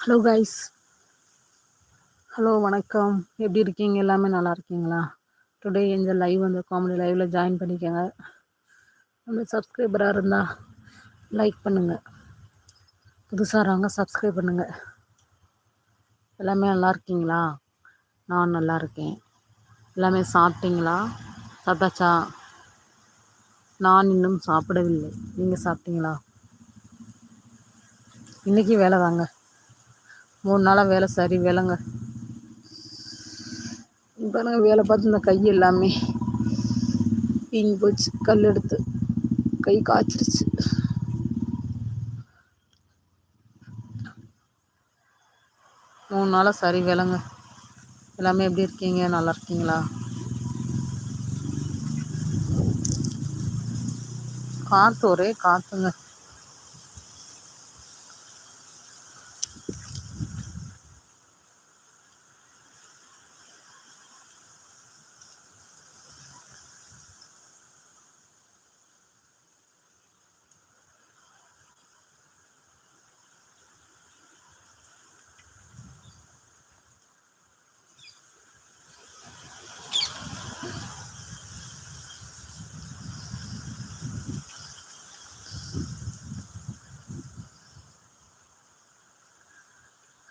Hello guys hello வணக்கம். எப்படி இருக்கீங்க? எல்லாமே நல்லா இருக்கீங்களா? டுடே இந்த லைவ் வந்து காமெடி லைவில் ஜாயின் பண்ணிக்கோங்க. நம்ம சப்ஸ்கிரைபராக இருந்தால் லைக் பண்ணுங்கள் புதுசாக இருங்க சப்ஸ்கிரைப் பண்ணுங்கள் எல்லாமே நல்லா இருக்கீங்களா? நான் நல்லா இருக்கேன். எல்லாமே சாப்பிட்டீங்களா? சாப்பிட்டாச்சா? நான் இன்னும் சாப்பிடவில்லை. நீங்கள் சாப்பிட்டீங்களா? இன்றைக்கி வேலை தாங்க. மூணு நாளாக வேலை சரி வேலைங்க. பாருங்க வேலை பார்த்து இந்த கை எல்லாமே வீங்கி போச்சு. கல் எடுத்து கை காய்ச்சிருச்சு. மூணு நாளாக சரி வேலைங்க. எல்லாமே எப்படி இருக்கீங்க? நல்லா இருக்கீங்களா? காற்று ஒரே காற்றுங்க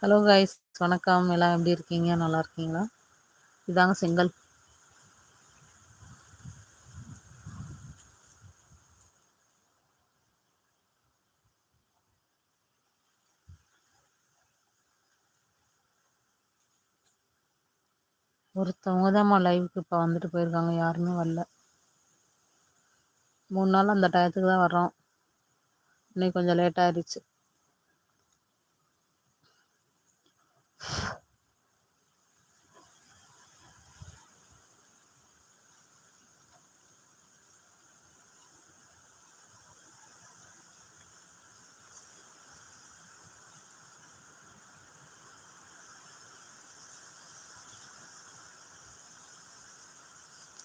ஹலோ கைஸ் வணக்கம். எல்லாம் எப்படி இருக்கீங்க? நல்லா இருக்கீங்களா? இதாங்க செங்கல். ஒருத்தவங்க தான் லைவுக்கு இப்போ வந்துட்டு போயிருக்காங்க. யாருமே வரல. மூணு நாள் அந்த டயத்துக்கு தான் வர்றோம். இன்னைக்கு கொஞ்சம் லேட் ஆயிடுச்சு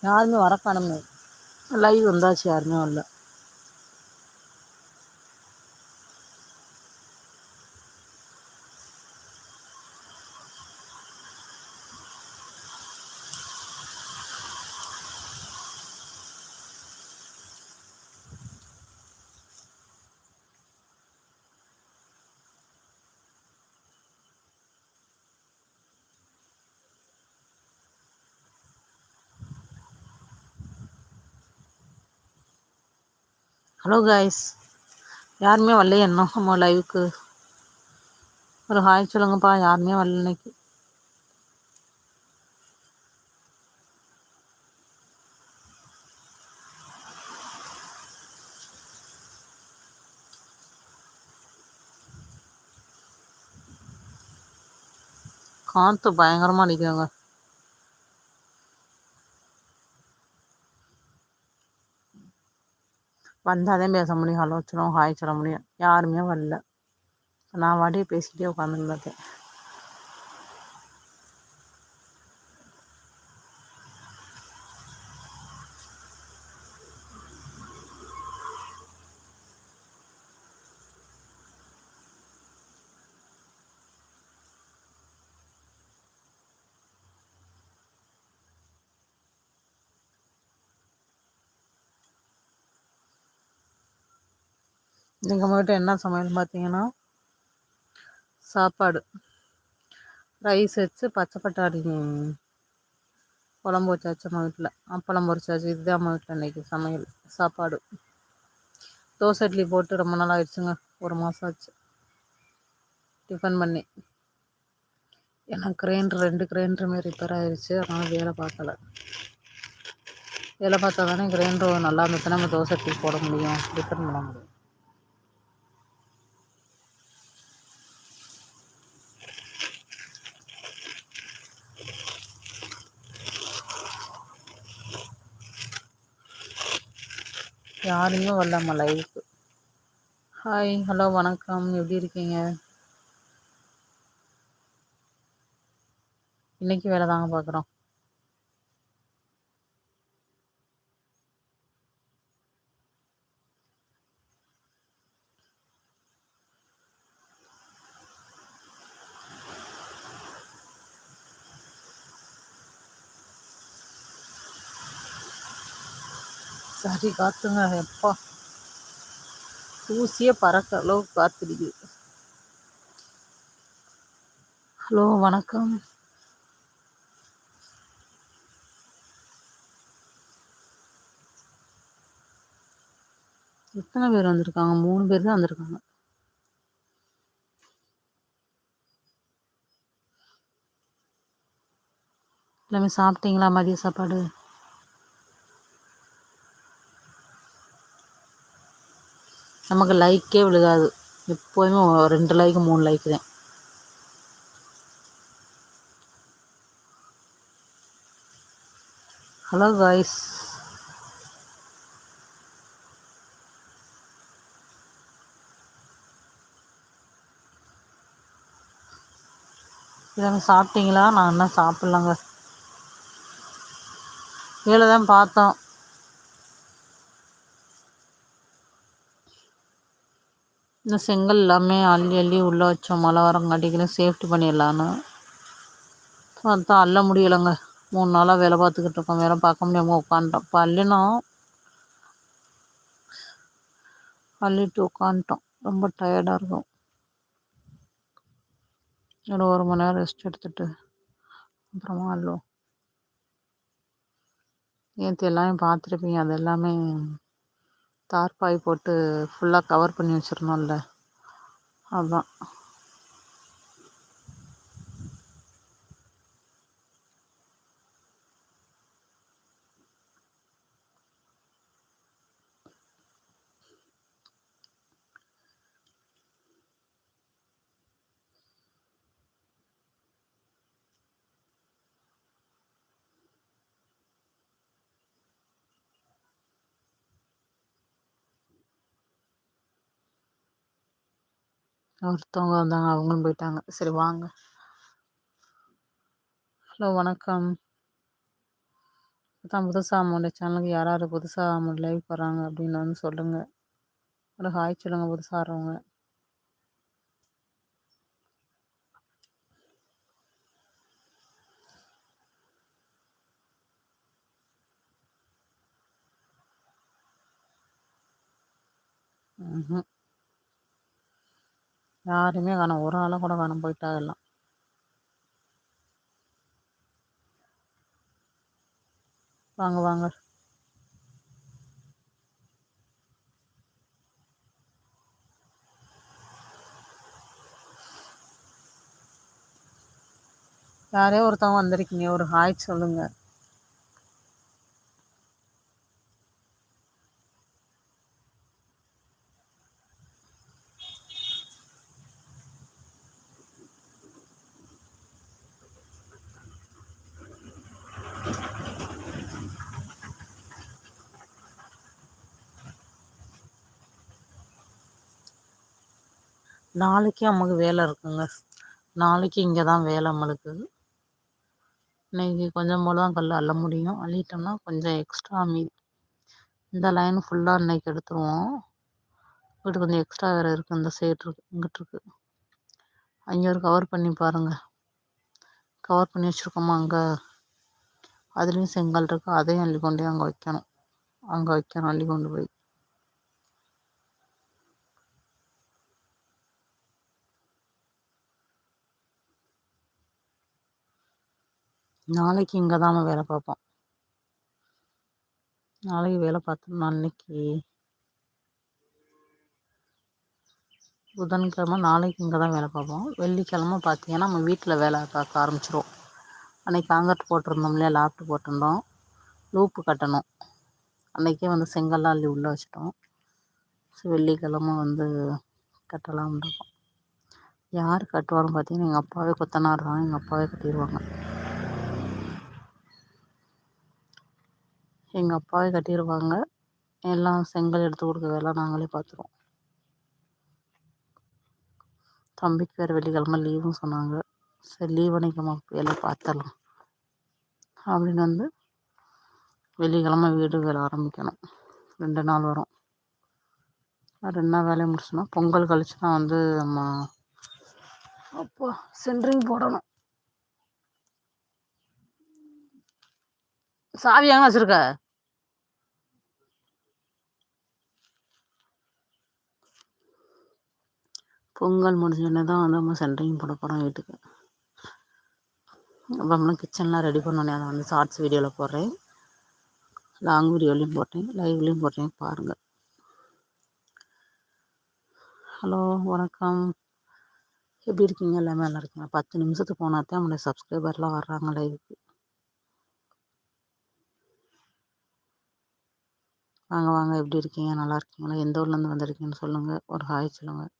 யாருமே வர காணுமே லைவ் வந்தாச்சு யாருமே வரல ஹலோ காய்ஸ் யாருமே வரலையே என்ன நம்ம லைவுக்கு ஒரு ஹாய் சொல்லுங்கப்பா. யாருமே வரல இன்னைக்கு. காற்று பயங்கரமாக அடிக்கிறாங்க வந்தால் தான் பேச முடியும் ஹலோ சொல்லுவோம் ஹாய் சொல்ல முடியும் யாருமே வரல. நான் வாடியே பேசிக்கிட்டே உட்காந்துருந்தேன். எங்கள் வீட்டில் என்ன சமையல் பார்த்தீங்கன்னா சாப்பாடு. ரைஸ் வச்சு பச்சை பட்டாணி குழம்பு வச்சாச்சு அம்மா வீட்டில் அப்பளம் பொரிச்சாச்சு. இதுதான் அம்மா வீட்டில் இன்றைக்கி சமையல் சாப்பாடு. தோசை இட்லி போட்டு ரொம்ப நாள் ஆயிடுச்சுங்க. ஒரு மாதம் ஆச்சு. டிஃபன் பண்ணி. ஏன்னா கிரைண்டர் ரெண்டு கிரைண்டருமே ரிப்பேர் ஆயிடுச்சு அதனால் வேலை பார்க்கல. வேலை பார்த்தா தானே கிரைண்டர் நல்லா இருந்துச்சுன்னா நம்ம தோசை இட்லி போட முடியும். டிஃபன் பண்ண முடியும். யாருமே வரலாமா லைவுக்கு ஹாய் ஹலோ வணக்கம். எப்படி இருக்கீங்க? இன்னைக்கு வேலை தாங்க பார்க்குறோம் சரி காத்துங்க. எப்பா? தூசியே பறக்க அளவுக்கு காத்துடுது ஹலோ வணக்கம். எத்தனை பேர் வந்திருக்காங்க? மூணு பேர் தான் வந்திருக்காங்க. எல்லாமே சாப்பிட்டீங்களா? மதிய சாப்பாடு? நமக்கு லைக்கே விழுகாது. எப்போதுமே ரெண்டு லைக்கு மூணு லைக்கு தான். ஹலோ காய்ஸ் இதாங்க சாப்பிட்டீங்களா? நான் என்ன சாப்பிட்லங்க. இதில் தான் பார்த்தோம். இந்த செங்கல் எல்லாமே அள்ளி அள்ளி உள்ளே வச்சோம். மழை வரங்காட்டிக்கலும் சேஃப்டி பண்ணிடலான்னு. பார்த்தா அள்ள முடியலைங்க. மூணு நாளாக வேலை பார்த்துக்கிட்டு இருக்கோம். வேலை பார்க்க முடியாமல் உட்காந்துட்டோம். இப்போ அள்ளினோம். அள்ளிட்டு உட்காந்துட்டோம். ரொம்ப டயர்டாக இருக்கும். ஒரு ஒரு மணி நேரம் ரெஸ்ட் எடுத்துட்டு அப்புறமா அள்ளுவோம். நேற்று எல்லாமே பார்த்துருப்பீங்க அது எல்லாமே தார்பாய் போட்டு ஃபுல்லாக கவர் பண்ணி வச்சிடணும்ல அதுதான் ஒருத்தவங்க வந்தாங்க அவங்களும் போயிட்டாங்க. சரி வாங்க. ஹலோ வணக்கம். தான் புதுசாக அம்மோட சேனலுக்கு யார் யார் புதுசாக அம்மோட லைவ் போகிறாங்க அப்படின்னு வந்து சொல்லுங்கள் ஒரு ஹாய் சொல்லுங்கள் புதுசாக ஆடுறவங்க ம் யாருமே காணும். ஒரு ஆளை கூட காணும். போயிட்டா எல்லாம். வாங்க வாங்க. யாரே ஒருத்தவங்க வந்திருக்கீங்க. ஒரு ஹாய் சொல்லுங்க. நாளைக்கு நமக்கு வேலை இருக்குங்க. நாளைக்கு இங்கே தான் வேலை நம்மளுக்கு இன்றைக்கி கொஞ்சம் போல் தான் கல் அள்ள முடியும். அள்ளிட்டோம்னா கொஞ்சம் எக்ஸ்ட்ரா மீதி. இந்த லைன் ஃபுல்லாக இன்னைக்கு எடுத்துருவோம். வீட்டு கொஞ்சம் எக்ஸ்ட்ரா வேறு இருக்குது இந்த சைடு இருக்கு இங்கிட்டு இருக்குது அங்கே ஒரு கவர் பண்ணி பாருங்கள் கவர் பண்ணி வச்சுருக்கோமா அங்கே? அதுலேயும் செங்கல் இருக்குது அதையும் அள்ளி கொண்டு அங்கே வைக்கணும். அங்கே வைக்கணும் அள்ளி கொண்டு போய். நாளைக்கு இங்கே தான் வேலை பார்ப்போம். நாளைக்கு வேலை பார்த்தோம்னா அன்னைக்கு புதன்கிழமை நாளைக்கு இங்கே தான் வேலை பார்ப்போம். வெள்ளிக்கிழமை பார்த்தீங்கன்னா நம்ம வீட்டில் வேலை பார்க்க ஆரம்பிச்சிருவோம். அன்றைக்கி காங்கிரட் போட்டிருந்தோம் இல்லையா லாப்ட்டு போட்டிருந்தோம். லூப்பு கட்டணும். அன்றைக்கே வந்து செங்கல்லாம் அள்ளி உள்ளே வச்சிட்டோம். ஸோ வெள்ளிக்கிழமை வந்து கட்டலாம் இருக்கோம். யார் கட்டுவாருன்னு பார்த்தீங்கன்னா எங்கள் அப்பாவே கொத்தனார் தான். எங்கள் அப்பாவே கட்டிடுவாங்க. எங்கள் அப்பாவே கட்டிடுவாங்க எல்லாம் செங்கல் எடுத்து கொடுக்கறதெல்லாம் வேலை நாங்களே பார்த்துருவோம் தம்பிக்கு வேறு வெள்ளிக்கிழமை லீவும் சொன்னாங்க. சரி லீவ் அன்னைக்கு வேலை பார்த்துடலாம். அப்படின்னு வந்து வெள்ளிக்கிழமை வீடு வேலை ஆரம்பிக்கணும். ரெண்டு நாள் வரும். ரெண்டு நாள் வேலையை முடிச்சோன்னா பொங்கல் கழிச்சு தான் வந்து நம்ம அப்போ சென்ட்ரிங் போடணும். சாவி எங்கே வச்சுருக்க? பொங்கல் முடிஞ்சோடனே தான் வந்து நம்ம சென்ட்ரிங் போட போகிறோம் வீட்டுக்கு. அப்புறம்லாம் கிச்சன்லாம் ரெடி பண்ணோன்னே அதை வந்து ஷார்ட்ஸ் வீடியோவில் போடுறேன். லாங் வீடியோலையும் போட்டேன் லைவ்லேயும் போட்டேன் பாருங்கள் ஹலோ வணக்கம். எப்படி இருக்கீங்க? எல்லாமே நல்லா இருக்கீங்க பத்து நிமிஷத்துக்கு போனால் தான் நம்மளுடைய சப்ஸ்கிரைபர்லாம் வர்றாங்க லைவுக்கு வாங்க வாங்க எப்படி இருக்கீங்க? நல்லா இருக்கீங்களா? எந்த ஊர்லேருந்து வந்திருக்கீங்கன்னு சொல்லுங்கள் ஒரு ஹாய் சொல்லுங்கள்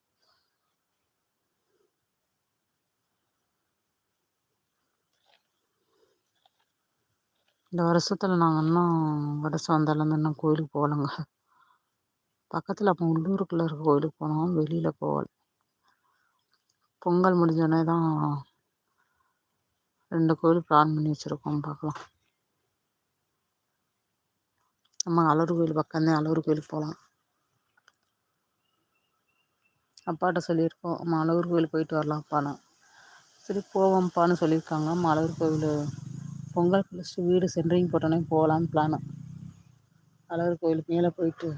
இந்த வருஷத்தில் நாங்கள் இன்னும் வட சொந்தலேருந்து இன்னும் கோயிலுக்கு போகலங்க. பக்கத்தில் அப்போ உள்ளூருக்குள்ளே இருக்க கோயிலுக்கு போனோம். வெளியில் போகல. பொங்கல் முடிஞ்சோடனே தான் ரெண்டு கோயில் பிளான் பண்ணி வச்சுருக்கோம் பார்க்கலாம் நம்ம அலூர் கோயில் பக்கம்தான் அலூர் கோயிலுக்கு போகலாம். அப்பாட்ட சொல்லியிருக்கோம் நம்ம அழகர் கோயில் போயிட்டு வரலாம் அப்பான்னு சரி போவோம்ப்பான்னு சொல்லியிருக்காங்க. நம்ம அழகர் கோவில் பொங்கல் கழிச்சிட்டு வீடு சென்ட்ரிங் போட்டோன்னே போகலான்னு பிளானு அழகர் கோயிலுக்கு மேலே போயிட்டு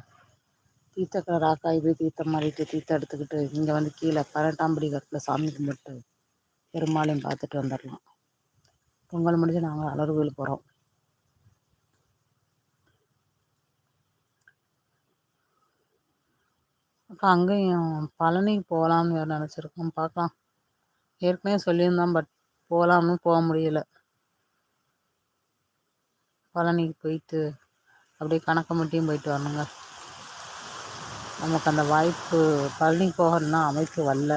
தீர்த்தக்கரை ராக்காய் போய் தீர்த்தம் மாறிட்டு தீர்த்தம் எடுத்துக்கிட்டு இங்கே வந்து கீழே பன்னெண்டாம்படி கட்டில் சாமி கும்பிட்டு பெருமாளையும் பார்த்துட்டு வந்துடலாம் பொங்கல் முடிஞ்சு நாங்கள் அழகர் கோயில் போகிறோம் அப்புறம் அங்கேயும் பழனிக்கு போகலாம்னு வேறு நினச்சிருக்கோம். பார்க்கலாம். ஏற்கனவே சொல்லியிருந்தோம் பட் போகலாம்னு போக முடியலை. பழனிக்கு போயிட்டு அப்படியே கணக்கம்பட்டியும் போயிட்டு வரணுங்க. நமக்கு அந்த வாய்ப்பு பழனி போகணும்னா அமைப்பு வரல.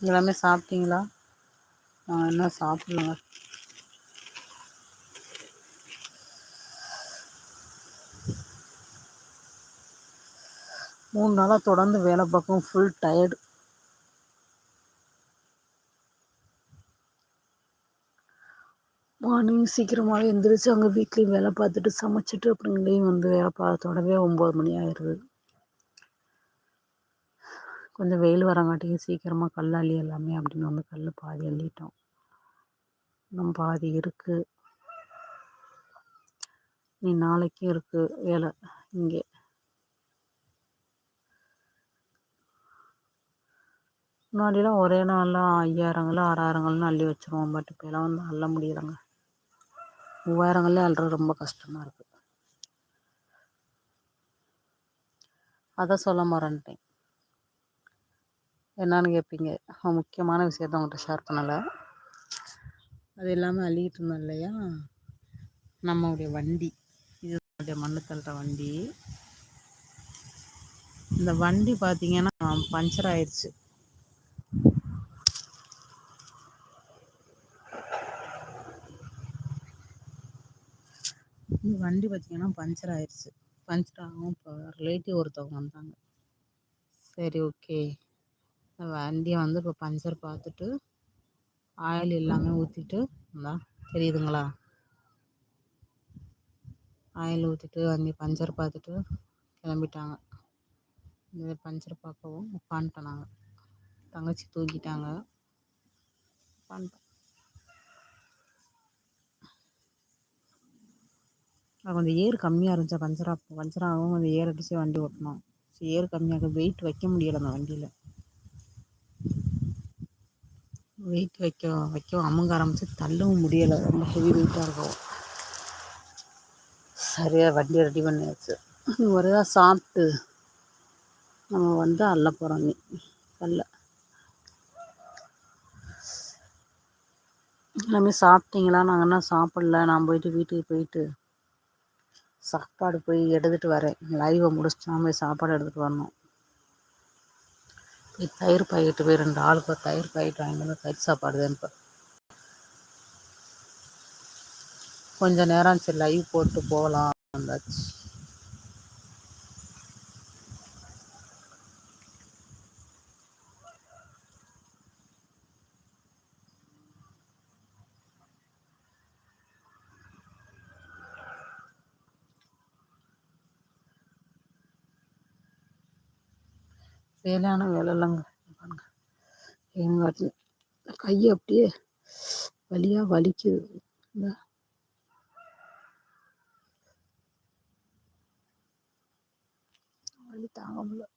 எல்லாமே சாப்பிட்டீங்களா? நான் என்ன சாப்பிட்லங்க. மூணு நாளாக தொடர்ந்து வேலை பார்க்கும் ஃபுல் டயர்டு மார்னிங் சீக்கிரமாகவே எழுந்திரிச்சு அங்கே வீட்லேயும் வேலை பார்த்துட்டு சமைச்சிட்டு அப்புறம் வந்து வேலை பார்த்தோடவே ஒம்பது மணி ஆயிடுது கொஞ்சம் வெயில் வரங்காட்டியும் சீக்கிரமாக கல் அள்ளி எல்லாமே அப்படின்னு வந்து கல் பாதி அள்ளிட்டோம். இன்னும் பாதி இருக்குது நீ நாளைக்கும் இருக்குது வேலை. இங்கே. முன்னாடிலாம் ஒரே நாளில் ஐயாயிரங்களும் ஆறாயிரங்களும் அள்ளி வச்சுருவோம் பட் இப்போலாம் வந்து அள்ள முடியலைங்க. மூவாயிரங்களே அள்ளுறது ரொம்ப கஷ்டமாக இருக்குது அதை சொல்ல மறந்துட்டேன். என்னன்னு கேட்பீங்க முக்கியமான விஷயத்த உங்கள்கிட்ட ஷேர் பண்ணலை. அது இல்லாமல் அள்ளிக்கிட்டு இருந்தோம் இல்லையா? நம்மளுடைய வண்டி. இது நம்மளுடைய மண்ணு தள்ளுற வண்டி. இந்த வண்டி பார்த்தீங்கன்னா பஞ்சர் ஆயிடுச்சு வண்டி பார்த்திங்கன்னா பஞ்சர் ஆயிடுச்சு பஞ்சர் ஆகும். இப்போ ரிலேட்டிவ் ஒருத்தவங்க வந்தாங்க. சரி ஓகே. வண்டியை வந்து இப்போ பஞ்சர் பார்த்துட்டு ஆயில் எல்லாமே ஊற்றிட்டு இந்தா தெரியுதுங்களா? ஆயில் ஊற்றிட்டு வண்டி பஞ்சர் பார்த்துட்டு கிளம்பிட்டாங்க. இந்த பஞ்சர் பார்க்கவும் உட்காந்துட்டோம் நாங்கள் தங்கச்சி தூக்கிட்டாங்க உட்காந்துட்டோம் கொஞ்சம் ஏர் கம்மியாக இருந்துச்சா பஞ்சராக பஞ்சராகவும் கொஞ்சம் ஏர் அடித்து வண்டி ஓட்டணும். ஏர் கம்மியாக வெயிட் வைக்க முடியலை அந்த வண்டியில். வெயிட் வைக்க வைக்கவும் அமுங்க ஆரம்பித்து தள்ளவும் முடியலை. ரொம்ப ஹெவி வெயிட்டாக இருக்கும். சரியாக வண்டியை ரெடி பண்ணியாச்சு. ஒரே சாப்பிட்டு. நம்ம வந்து அள்ள போகிறோம் நீ கல்ல எல்லாமே சாப்பிட்டீங்களா? நாங்கள் என்ன சாப்பிடல? நான் போயிட்டு வீட்டுக்கு போயிட்டு சாப்பாடு போய் எடுத்துகிட்டு வரேன். லைவை முடிச்சுட்டு போய் சாப்பாடு எடுத்துகிட்டு வரணும். போய் தயிர் பாக்கெட்டு போய் ரெண்டு ஆளுக்கு தயிர் பாக்கெட் வாங்கிட்டு வந்து தயிர் சாப்பாடு தான் இப்போ. கொஞ்சம் நேரம் சரி லைவ் போட்டு போகலாம். வந்தாச்சு. வேலையான வேலைலாங்க பாருங்க. தேங்காட்டில் கை அப்படியே வழியா வலிக்குது. வலி தாங்க முடியல.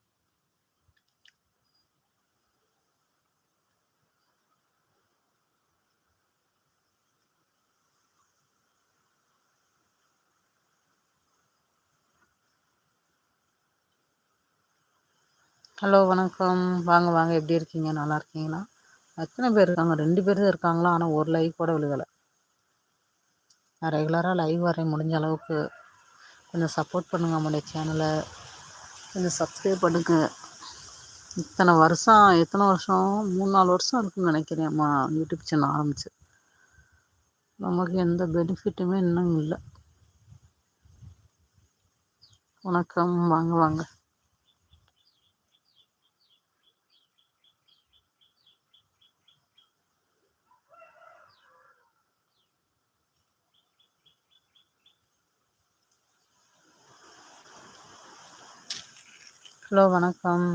ஹலோ வணக்கம். வாங்க வாங்க. எப்படி இருக்கீங்க? நல்லா இருக்கீங்களா? எத்தனை பேர் இருக்காங்க? ரெண்டு பேர் தான் இருக்காங்களா? ஆனால் ஒரு லைவ் கூட விழுகலை. நான் ரெகுலராக லைவ் வரேன் முடிஞ்ச அளவுக்கு கொஞ்சம் சப்போர்ட் பண்ணுங்கள் நம்மளுடைய சேனலை கொஞ்சம் சப்ஸ்கிரைப் பண்ணுங்க. இத்தனை வருஷம் எத்தனை வருஷம்? மூணு நாலு வருஷம் இருக்குன்னு நினைக்கிறேன். யூடியூப் சேனல் ஆரம்பிச்சு. நமக்கு எந்த பெனிஃபிட்டுமே இன்னும் இல்லை. வணக்கம். வாங்க வாங்க. ஹலோ வணக்கம்.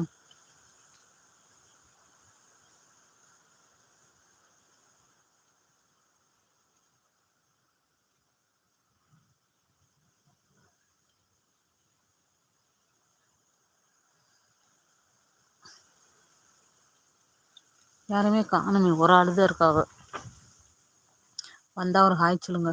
யாருமே காணுமே ஒரு ஆள் தான் வந்தா ஒரு ஹாய் சொல்லுங்க.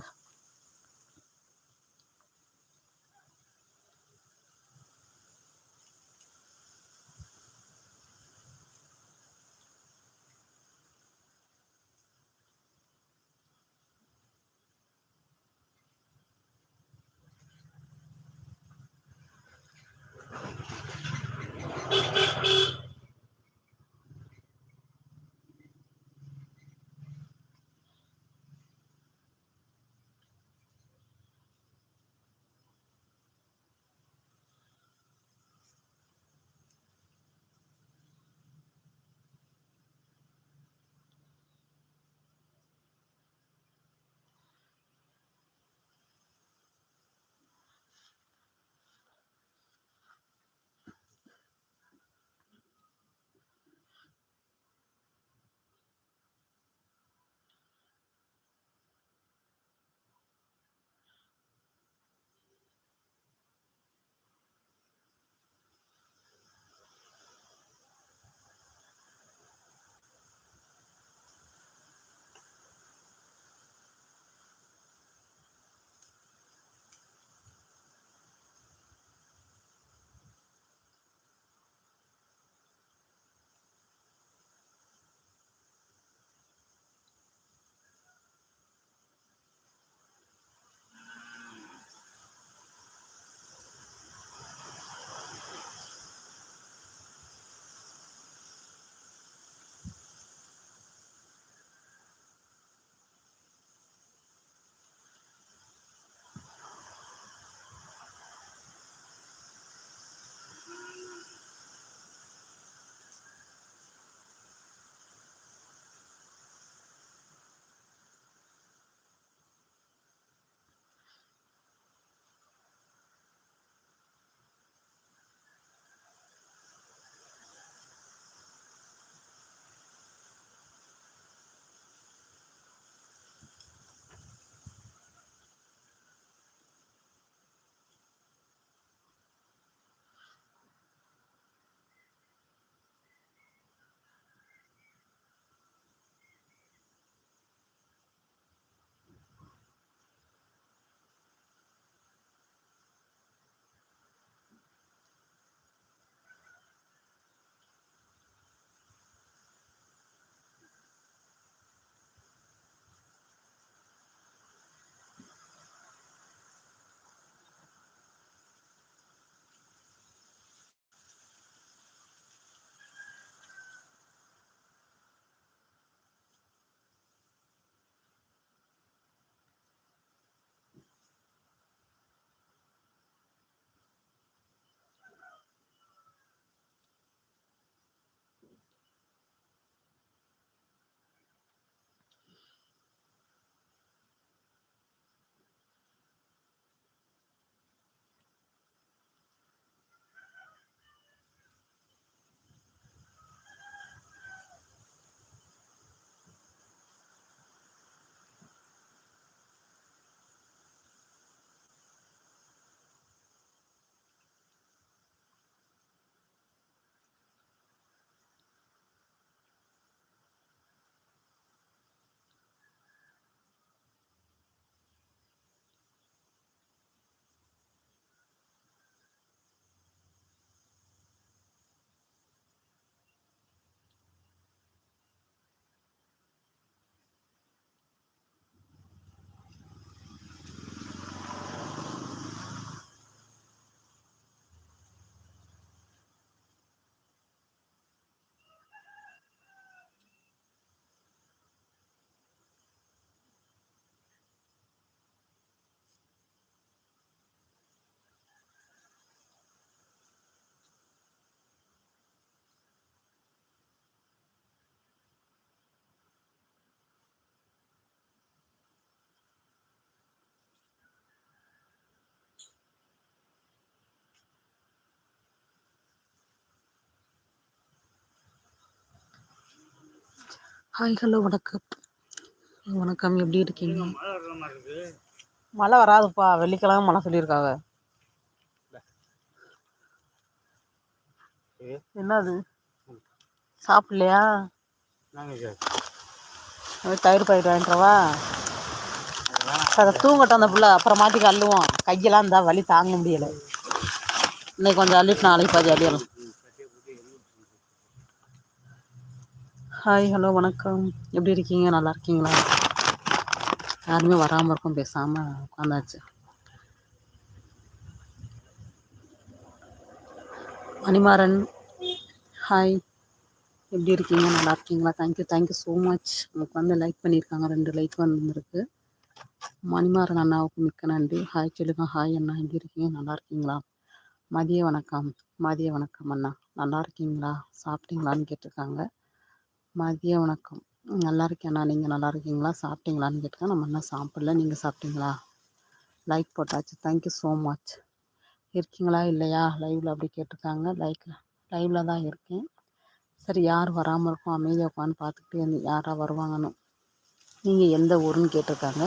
ஹாய் ஹலோ வணக்கம். வணக்கம் எப்படி இருக்கீங்க? மழை வராதுப்பா. வெள்ளிக்கிழமை மழை சொல்லியிருக்காங்க. ஏ, என்னது? சாப்பிடலையா? தயிர் பாக்கெட் வாங்கிட்டுவா அதை தூங்கட்டும் அந்த பிள்ளை. அப்புறம் மாட்டிக்கு அள்ளுவோம். கையெல்லாம் இருந்தால் வலி தாங்க முடியலை. இன்னைக்கு கொஞ்சம் அள்ளிட்டு நாளைக்கு பாதி அள்ளிடலாம். ஹாய் ஹலோ வணக்கம். எப்படி இருக்கீங்க? நல்லா இருக்கீங்களா? யாருமே வராமல் இருக்கும் பேசாமல் உட்காந்தாச்சு. மணிமாறன் ஹாய் எப்படி இருக்கீங்க? நல்லா இருக்கீங்களா? தேங்க்யூ தேங்க்யூ ஸோ மச் உங்களுக்கு வந்து லைக் பண்ணியிருக்காங்க ரெண்டு லைக் வந்துருக்கு. மணிமாறன் அண்ணாவுக்கு மிக்க நன்றி. ஹாய் சொல்லுங்க. ஹாய் அண்ணா. எப்படி இருக்கீங்க? நல்லா இருக்கீங்களா? மதிய வணக்கம். மதிய வணக்கம் அண்ணா. நல்லா இருக்கீங்களா? சாப்பிட்டீங்களான்னு கேட்டிருக்காங்க. மதிய வணக்கம். நல்லா இருக்கேன் அண்ணா நீங்கள் நல்லா இருக்கீங்களா? சாப்பிட்டீங்களான்னு கேட்டிருக்கேன் நம்ம என்ன சாப்பிடல. நீங்கள் சாப்பிட்டீங்களா? லைக் போட்டாச்சு. தேங்க்யூ ஸோ மச் இருக்கீங்களா? இல்லையா? லைவில் அப்படி கேட்டிருக்காங்க. லைக் லைவில் தான் இருக்கேன். சரி யார் வராமல் இருக்கும்? அமைதியாக உட்காந்து பார்த்துக்கிட்டே இருந்து யாராக வருவாங்கன்னு. நீங்கள் எந்த ஊருன்னு கேட்டிருக்காங்க.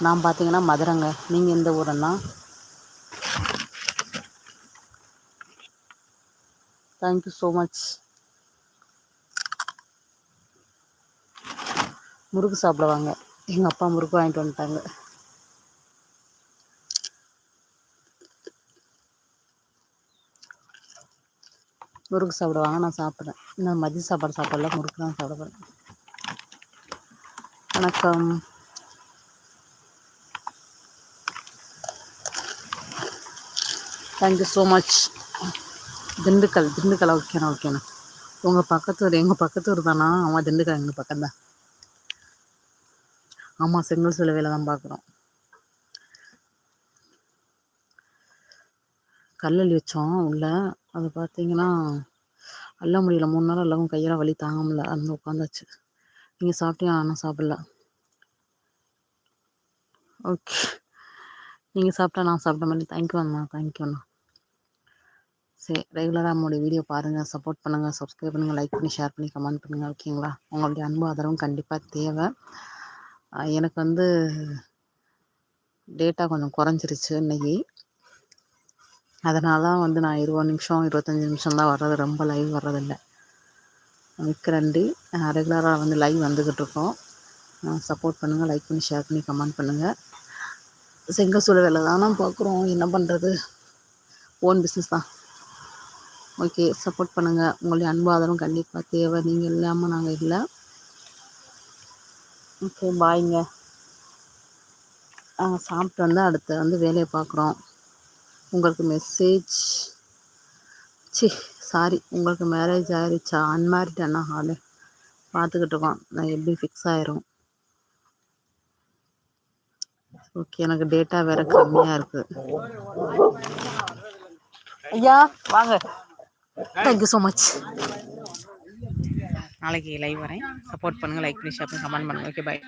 நான் பார்த்தீங்கன்னா மதுரைங்க. நீங்கள் எந்த ஊருன்னா? தேங்க்யூ ஸோ மச் முறுக்கு சாப்பிடுவாங்க. எங்கள் அப்பா முறுக்கு வாங்கிட்டு வந்துட்டாங்க. முறுக்கு சாப்பிடுவாங்க. நான் சாப்பிட்றேன். இன்னும் மதிய சாப்பாடு சாப்பிடல. முறுக்கு தான் சாப்பிட போகிறேன் வணக்கம் thank you so much Dindigul Dindigul ஓகேண்ணா ஓகேண்ணா. உங்கள் பக்கத்து ஊர் எங்கள் பக்கத்து ஊர் தானா? ஆமாம் திண்டுக்கல் எங்கள் பக்கம்தான். ஆமாம் செங்கல் சிலுவையில் தான் பார்க்குறோம். கல்லல் வச்சோம் உள்ள. அது பார்த்தீங்கன்னா அள்ள முடியல மூணு நாள் எல்லாரும் கையெல்லாம் வலி தாங்க முடியல அந்த உட்காந்தாச்சு நீங்கள் சாப்பிட்டியா? ஆனால் சாப்பிடல. ஓகே. நீங்கள் சாப்பிட்டா நான் சாப்பிட்ட மாதிரி தேங்க்யூ அண்ணா தேங்க்யூ அண்ணா. சரி ரெகுலராக நம்மளுடைய வீடியோ பாருங்கள் சப்போர்ட் பண்ணுங்கள் சப்ஸ்கிரைப் பண்ணுங்கள் லைக் பண்ணி ஷேர் பண்ணி கமெண்ட் பண்ணுங்கள் ஓகேங்களா உங்களுடைய அன்பு ஆதரவும் கண்டிப்பாக தேவை. எனக்கு வந்து டேட்டா கொஞ்சம் குறைஞ்சிருச்சு இன்னைக்கு. அதனால தான் வந்து நான் இருபது நிமிஷம் இருபத்தஞ்சி நிமிஷம் தான் வர்றது. ரொம்ப லைவ் வர்றதில்லை. மிக்க நன்றி. ரெகுலராக வந்து லைவ் வந்துக்கிட்டு இருக்கோம். சப்போர்ட் பண்ணுங்கள் லைக் பண்ணி ஷேர் பண்ணி கமெண்ட் பண்ணுங்கள் செங்கல் சூழலில் வேலை தானே பார்க்குறோம். என்ன பண்ணுறது ஓன் பிஸ்னஸ் தான். ஓகே சப்போர்ட் பண்ணுங்கள் உங்களுடைய அன்பாதாரம் கண்டிப்பாக தேவை. நீங்கள் இல்லாமல் நாங்கள் இல்லை. ஓகே பாய்ங்க. நாங்கள் சாப்பிட்டு வந்து அடுத்து வந்து வேலையை பார்க்குறோம். உங்களுக்கு மெசேஜ் சி சாரி உங்களுக்கு மேரேஜ் ஆயிடுச்சா அன்மேரிட் அண்ணா ஹாலு பார்த்துக்கிட்டு இருக்கோம். நான் எப்படி ஃபிக்ஸ் ஆயிரும்? ஓகே எனக்கு டேட்டா வேற கம்மியாக இருக்குது ஐயா வாங்க. தேங்க்யூ ஸோ மச் நாளைக்கு லைவ் வரேன். சப்போர்ட் பண்ணுங்கள் லைக் பண்ணி ஷேர் பண்ணி கமெண்ட் பண்ணுங்கள் ஓகே பாய்